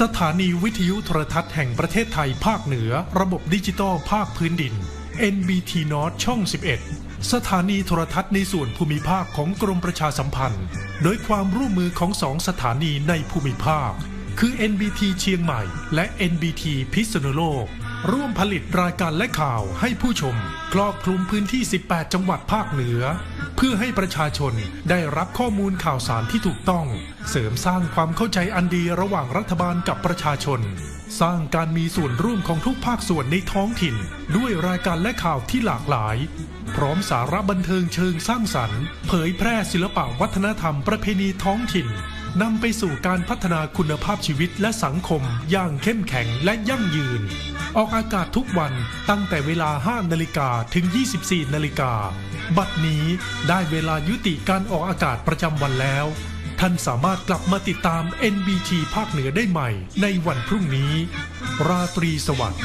สถานีวิทยุโทรทัศน์แห่งประเทศไทยภาคเหนือ ระบบดิจิตอลภาคพื้นดิน NBT North ช่อง 11 สถานีโทรทัศน์ในส่วนภูมิภาคของกรมประชาสัมพันธ์ โดยความร่วมมือของสองสถานีในภูมิภาค คือ NBT เชียงใหม่ และ NBT พิษณุโลก ร่วมผลิตรายการและข่าวให้ผู้ชม ครอบคลุมพื้นที่ 18 จังหวัดภาคเหนือ เพื่อให้ประชาชนได้รับข้อมูลข่าวสารที่ถูกต้อง เสริมสร้างความเข้าใจอันดีระหว่างรัฐบาลกับประชาชน สร้างการมีส่วนร่วมของทุกภาคส่วนในท้องถิ่น ด้วยรายการและข่าวที่หลากหลาย พร้อมสาระบันเทิงเชิงสร้างสรรค์ เผยแพร่ศิลปะวัฒนธรรมประเพณีท้องถิ่นนำไปสู่การพัฒนาคุณภาพชีวิตและสังคมอย่างเข้มแข็งและยั่งยืน ออกอากาศทุกวันตั้งแต่เวลา 5นาฬิกาถึง 24นาฬิกา บัดนี้ได้เวลายุติการออกอากาศประจำวันแล้ว ท่านสามารถกลับมาติดตาม NBT ภาคเหนือได้ใหม่ ในวันพรุ่งนี้ ราตรีสวัสดิ์